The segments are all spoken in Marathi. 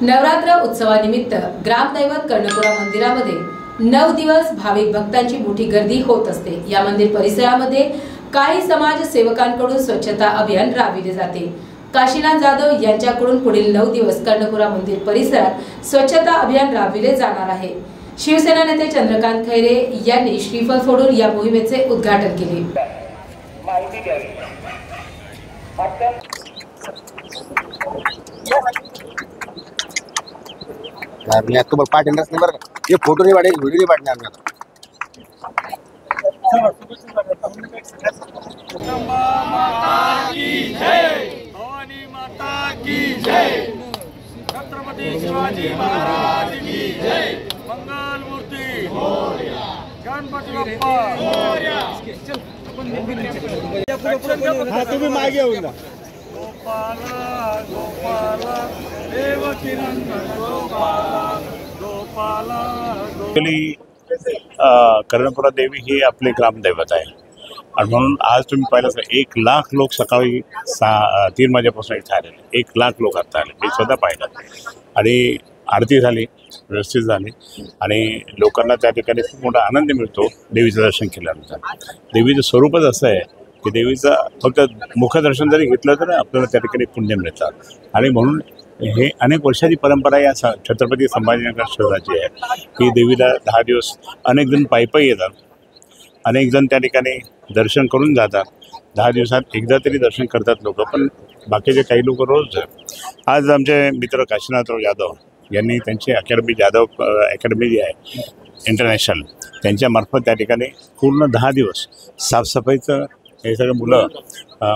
नवरात्र उत्सवानिमित्त ग्रामदैवत कर्णपुरा मंदिरामध्ये नऊ दिवस भाविक भक्तांची मोठी गर्दी होत असते. या मंदिर परिसरामध्ये काही समाज सेवकांकडून स्वच्छता अभियान राबविले जाते. काशीनाथ जाधव यांच्याकडून पुढील नऊ दिवस कर्णपुरा मंदिर परिसरात स्वच्छता अभियान राबविले जाणार आहे. शिवसेना नेते चंद्रकांत खैरे यांनी श्रीफळ फोडून या मोहिमेचे उद्घाटन केले. धरणे हाँ, तू बघ पाटील रचने बरं का हे फ़ोटो नाही पाडेल व्हिडिओ नाही पाडणे आम्ही आता छत्रपती शिवाजी महाराज की जय मंगल मूर्ती गणपती बाप्पा तुम्ही मागे होऊन गोपाला देव किरण गोपाला। ॲक्च्युली कर्णपुरा देवी ही आपले ग्रामदैवत आहे आणि म्हणून आज तुम्ही पाहिलं असेल एक लाख लोक सकाळी सहा तीन वाजेपासून इथे आलेले एक लाख लोक आता आले मी स्वतः पाहिलं. आणि आरती झाली व्यवस्थित झाली. आणि लोकांना त्या ठिकाणी खूप मोठा आनंद मिळतो देवीचं दर्शन केल्यानंतर. देवीचं स्वरूपच असं आहे. की देवीचं फक्त मुखदर्शन जरी घेतलं तर आपल्याला त्या ठिकाणी पुण्य मिळतात. आणि म्हणून हे अनेक वर्षाची परंपरा या स- छत्रपती संभाजीनगर शहराची आहे. की देवीला दहा दिवस अनेक जण पायी येतात. अनेक जण त्या ठिकाणी दर्शन करून जातात. दहा दिवसात एकदा तरी दर्शन करतात लोक पण बाकीचे काही लोक रोज आज आमचे मित्र काशीनाथराव जाधव यांनी त्यांची अकॅडमी जाधव अकॅडमी जी आहे इंटरनॅशनल त्यांच्यामार्फत त्या ठिकाणी पूर्ण दहा दिवस साफसफाईचं हे सगळे मुलं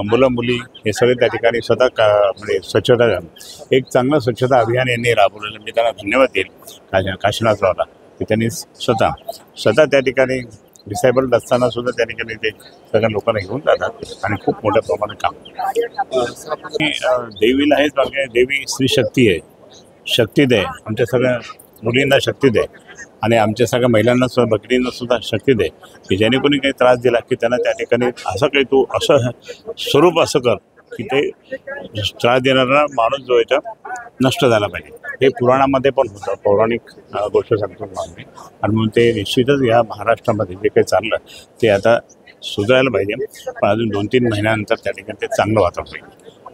मुलं मुली हे सगळे त्या ठिकाणी स्वतः का म्हणजे स्वच्छता एक चांगलं स्वच्छता अभियान यांनी राबवलेलं. मी त्यांना धन्यवाद देईल. काश काशीनाथरावला की त्यांनी स्वतः स्वतः त्या ठिकाणी डिसेबल्ड असताना सुद्धा त्या ठिकाणी ते सगळ्या लोकांना घेऊन जातात आणि खूप मोठ्या प्रमाणात काम देवीला हेच बघा देवी स्त्री शक्ती आहे. शक्ती दे. आमच्या सगळ्या मुलींना शक्ती दे. आणि आमच्या सगळ्या महिलांना सुद्धा भगिनींना सुद्धा शक्ती दे की ज्याने कोणी काही त्रास दिला की त्यांना त्या ठिकाणी असं काही तू असं स्वरूप असं कर की ते त्रास देणारा माणूस जो आहे नष्ट झाला पाहिजे. हे पुराणामध्ये पण होतं पौराणिक गोष्ट सांगतो मी. आणि म्हणून ते निश्चितच या महाराष्ट्रामध्ये जे काही चाललं ते आता सुधारायला पाहिजे. पण अजून दोन तीन महिन्यानंतर त्या ठिकाणी ते चांगलं वातावरण होईल.